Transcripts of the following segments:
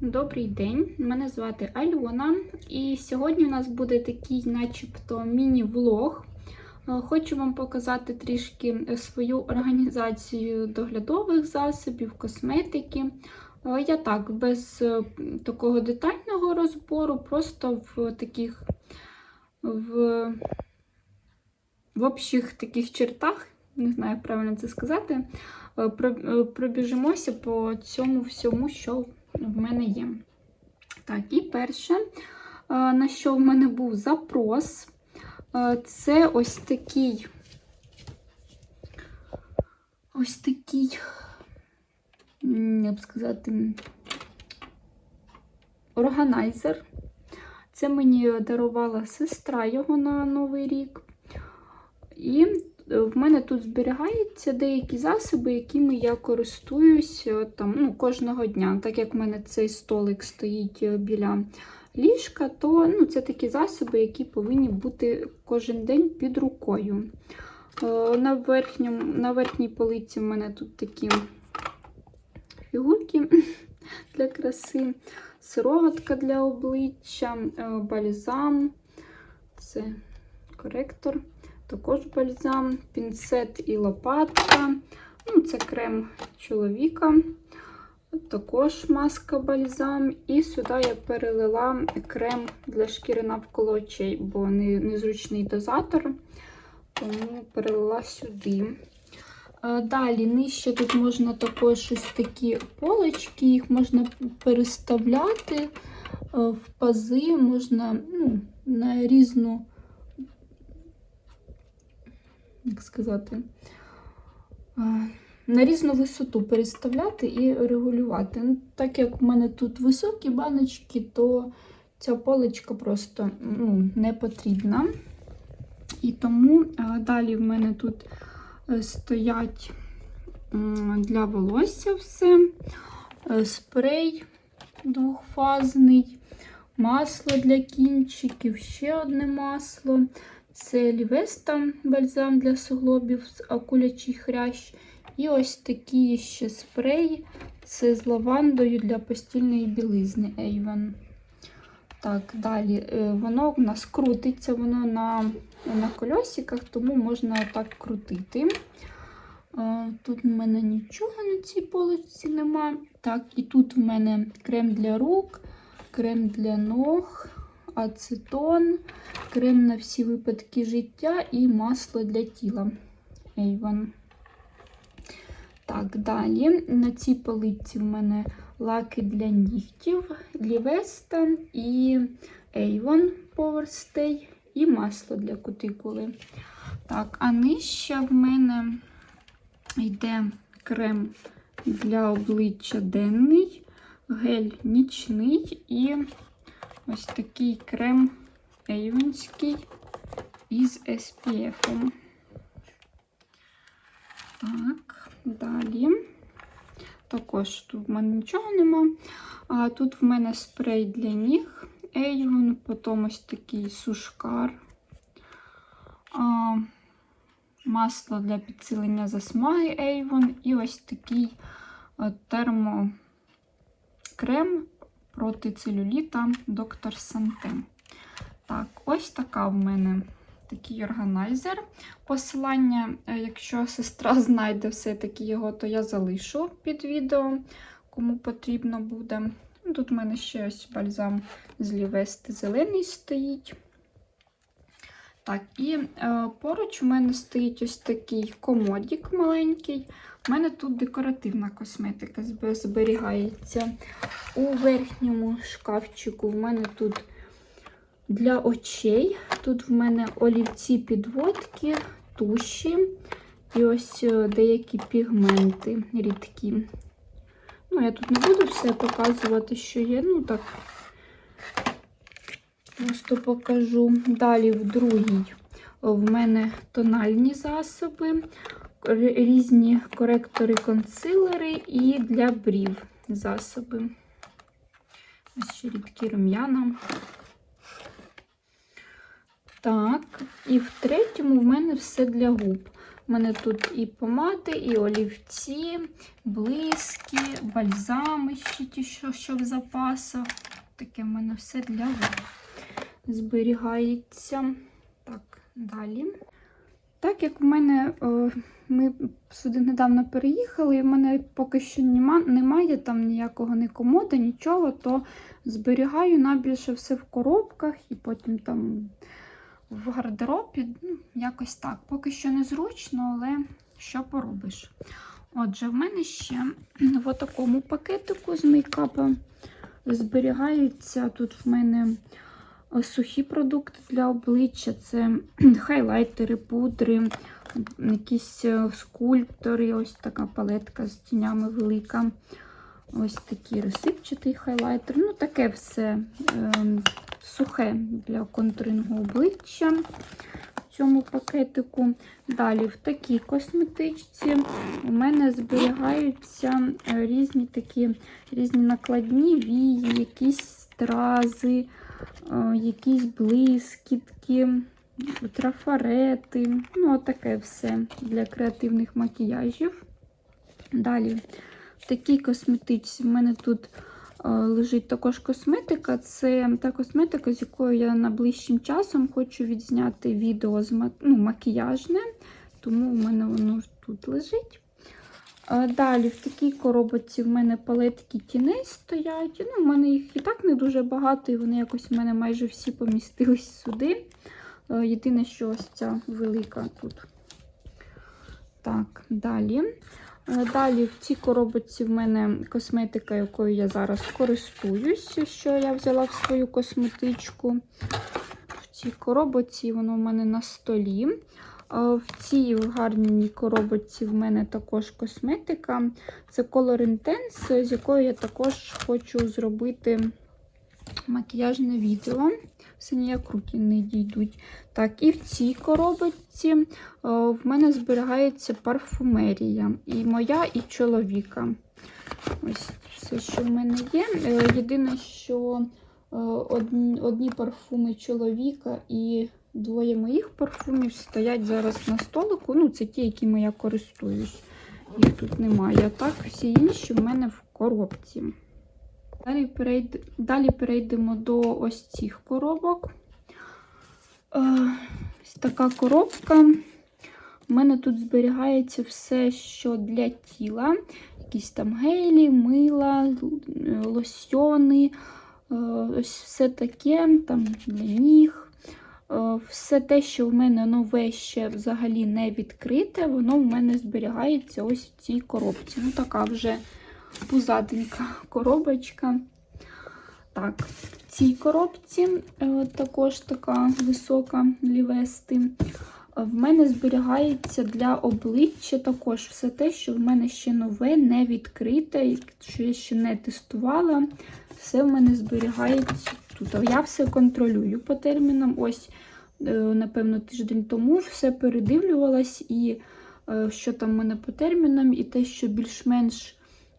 Добрий день, мене звати Альона, і сьогодні у нас буде такий, начебто, міні-влог. Е, Хочу вам показати трішки свою організацію доглядових засобів, косметики. Е, Я так, без е, такого детального розбору, просто в таких в, в общих таких чертах, не знаю, як правильно це сказати, е, про- е, пробіжимося по цьому всьому, що в мене є. Так, і перше, е, на що в мене був запрос, е, це ось такий ось такий, як сказати, органайзер. Це мені дарувала сестра його на Новий рік. І в мене тут зберігаються деякі засоби, якими я користуюся там, ну, кожного дня. Так як в мене цей столик стоїть е, біля ліжка, то ну, це такі засоби, які повинні бути кожен день під рукою. Е, На, верхньому, на верхній полиці в мене тут такі фігурки для краси, сироватка для обличчя, е, бальзам, це коректор також бальзам, пінцет і лопатка. Ну, Це крем чоловіка, також маска бальзам. І сюди я перелила крем для шкіри навколо очей, бо не, незручний дозатор, тому перелила сюди. Е, Далі нижче тут можна також ось такі полочки, їх можна переставляти е, в пази, можна ну, на різну як сказати, на різну висоту переставляти і регулювати. Ну, Так як в мене тут високі баночки, то ця поличка просто ну, не потрібна. І тому далі в мене тут е, стоять для волосся все, е, спрей двохфазний, масло для кінчиків, ще одне масло. Це Лівеста бальзам для суглобів, акулячий хрящ. І ось такі ще спреї. Це з лавандою для постільної білизни Avon. Так, далі е, воно у нас крутиться, воно на, на кольосиках, тому можна так крутити. Е, Тут в мене нічого на цій полочці нема. Так, і тут в мене крем для рук, крем для ног, ацетон, крем на всі випадки життя і масло для тіла Avon. Так, далі на цій полиці в мене лаки для нігтів, Лівеста і Avon Power Stay і масло для кутикули. Так, а нижче в мене йде крем для обличчя денний, гель нічний і ось такий крем Avonський із SPF. Так, далі. Також тут в мене нічого нема. А тут в мене спрей для ніг Avon, потім ось такий сушкар. А, масло для підсилення засмаги Avon і ось такий е, термокрем проти целюліта Доктор Санте. Так, ось така в мене такий органайзер. Посилання, е, якщо сестра знайде все-таки його, то я залишу під відео, кому потрібно буде. Ну, Тут в мене ще ось бальзам з Лівести зелений стоїть. Так, і е, поруч у мене стоїть ось такий комодік маленький. У мене тут декоративна косметика зберігається. У верхньому шкафчику в мене тут для очей. Тут в мене олівці підводки, туші і ось е, деякі пігменти рідкі. Ну, я тут не буду все показувати, що є. Ну, так, просто покажу. Далі в другій в мене тональні засоби, різні коректори, консилери і для брів засоби. Ось ще рідкі рум'яна. Так, і в третьому в мене все для губ. У мене тут і помади, і олівці, блиски, бальзами ще ті, що, що в запасах. Таке в мене все для рук зберігається. Так, далі. Так як в мене е, ми сюди недавно переїхали, і в мене поки що нема, немає там ніякого ні комода, нічого, то зберігаю найбільше все в коробках і потім там в гардеробі. Ну, якось так. Поки що незручно, але що поробиш. Отже, в мене ще в такому пакетику з мейкапом зберігаються тут в мене сухі продукти для обличчя, це хайлайтери, пудри, якісь е, скульптори, ось така палетка з тінями велика. Ось такий розсипчатий хайлайтер. Ну, таке все е, сухе для контурингу обличчя в цьому пакетику. Далі в такій косметичці у мене зберігаються е, різні такі різні накладні вії, якісь стрази, е, якісь блискітки, трафарети. Ну, таке все для креативних макіяжів. Далі в такій косметичці в мене тут е, лежить також косметика. Це та косметика, з якою я найближчим часом хочу відзняти відео з ну, макіяжне, тому в мене воно тут лежить. Далі в такій коробочці в мене палетки тіней стоять. Ну, в мене їх і так не дуже багато, і вони якось в мене майже всі помістились сюди. Е, Єдине, що ось ця велика тут. Так, далі. Е, Далі в цій коробочці в мене косметика, якою я зараз користуюсь, що я взяла в свою косметичку. В цій коробочці воно в мене на столі. Е, В цій гарній коробочці в мене також косметика. Це Color Intense, з якою я також хочу зробити макіяжне відео. Все ніяк руки не дійдуть. Так, і в цій коробочці е, в мене зберігається парфумерія. І моя, і чоловіка. Ось все, що в мене є. Е, Єдине, що одні парфуми чоловіка і двоє моїх парфумів стоять зараз на столику. Ну, це ті, якими я користуюсь. Їх тут немає. А так, всі інші в мене в коробці. Далі, перейд... Далі перейдемо до ось цих коробок. Е, Ось така коробка. У мене тут зберігається все, що для тіла. Якісь там гелі, мила, л- е, е, ось все таке там для ніг. Е, Все те, що в мене нове ще взагалі не відкрите, воно в мене зберігається ось в цій коробці. Ну, така вже пузатенька коробочка. Так, в цій коробці е, також така висока лівести. В мене зберігається для обличчя також все те, що в мене ще нове, не відкрите, що я ще не тестувала. Все в мене зберігається тут. Я все контролюю по термінам. Ось, е, напевно, тиждень тому все передивлювалась, і е, що там в мене по термінам, і те, що більш-менш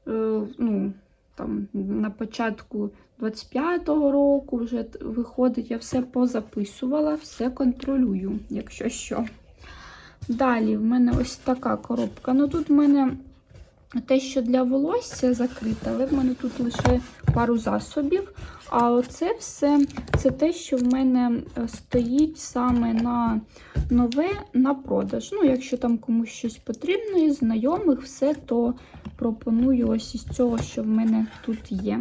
е, ну, там, на початку 25-го року вже виходить, я все позаписувала, все контролюю, якщо що. Далі в мене ось така коробка. Ну тут в мене те, що для волосся закрите, але в мене тут лише пару засобів. А оце все це те, що в мене е, стоїть саме на нове на продаж. Ну, якщо там комусь щось потрібно із знайомих, все, то пропоную ось із цього, що в мене тут є.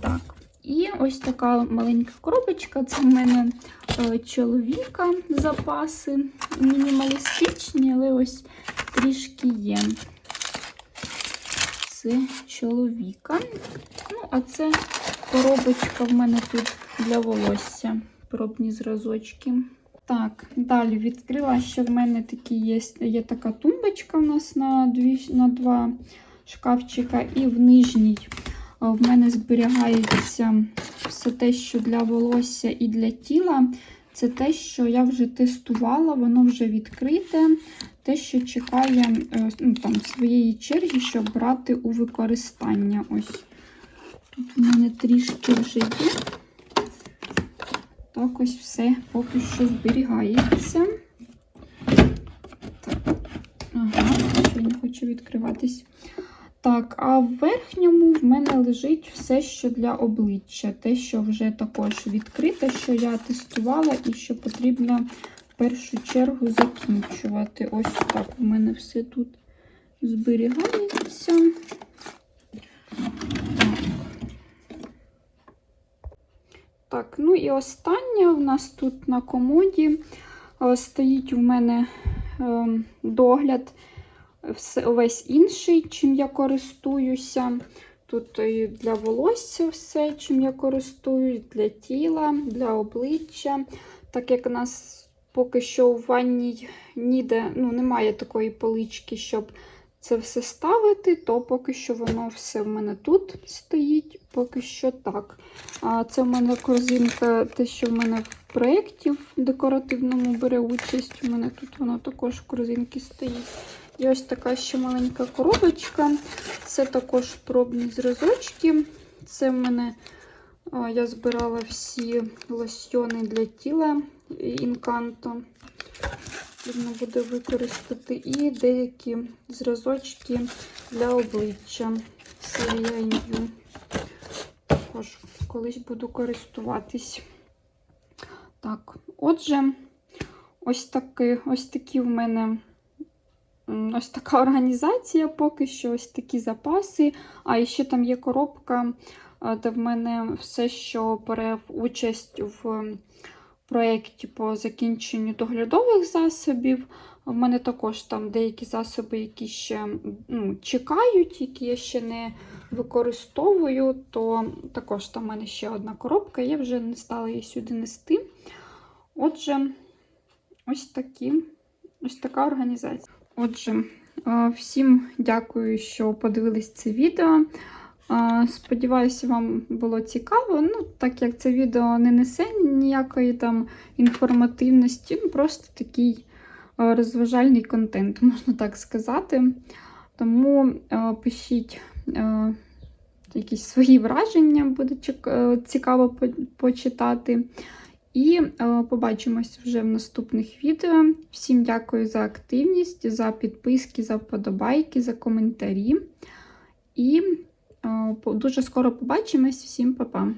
Так, і ось така маленька коробочка. Це в мене е, чоловіка запаси. Мінімалістичні, але ось трішки є. Це чоловіка. Ну, а це коробочка в мене тут для волосся. Пробні зразочки. Так, далі відкрила, що в мене такі є, є така тумбочка у нас на, дві, на два шкафчика, і в нижній в мене зберігається все те, що для волосся і для тіла. Це те, що я вже тестувала, воно вже відкрите. Те, що чекає е, ну, там, своєї черги, щоб брати у використання. Ось тут у мене трішки вже є. Так ось все поки що зберігається. зручніше відкриватись. Так, а в верхньому в мене лежить все, що для обличчя. Те, що вже також відкрите, що я тестувала і що потрібно в першу чергу закінчувати. Ось так у мене все тут зберігається. Так, ну і останнє у нас тут на комоді е, стоїть у мене е, догляд весь інший, чим я користуюся. Тут і для волосся все, чим я користуюсь, для тіла, для обличчя. Так як у нас поки що у ванній ніде ну, немає такої полички, щоб це все ставити, то поки що воно все в мене тут стоїть, поки що так. А Це в мене корзинка, те, що в мене в проєкті в декоративному бере участь. У мене тут воно також в корзинці стоїть. І ось така ще маленька коробочка. Це також пробні зразочки. Це в мене я збирала всі лосьйони для тіла інканто. Потрібно буде використати і деякі зразочки для обличчя серія New. Також колись буду користуватись. Так, отже, ось такі, ось такі в мене ось така організація, поки що ось такі запаси. А ще там є коробка, де в мене все, що бере участь в проєкті по закінченню доглядових засобів. У мене також там деякі засоби, які ще ну, чекають, які я ще не використовую, то також там в мене ще одна коробка, я вже не стала її сюди нести. Отже, ось такі, ось така організація. Отже, всім дякую, що подивились це відео. Сподіваюся, вам було цікаво. Ну, так як це відео не несе ніякої там інформативності, ну, просто такий розважальний контент, можна так сказати. Тому пишіть якісь свої враження, буде цікаво почитати. І е, побачимось вже в наступних відео. Всім дякую за активність, за підписки, за вподобайки, за коментарі. І е, дуже скоро побачимось. Всім па-па!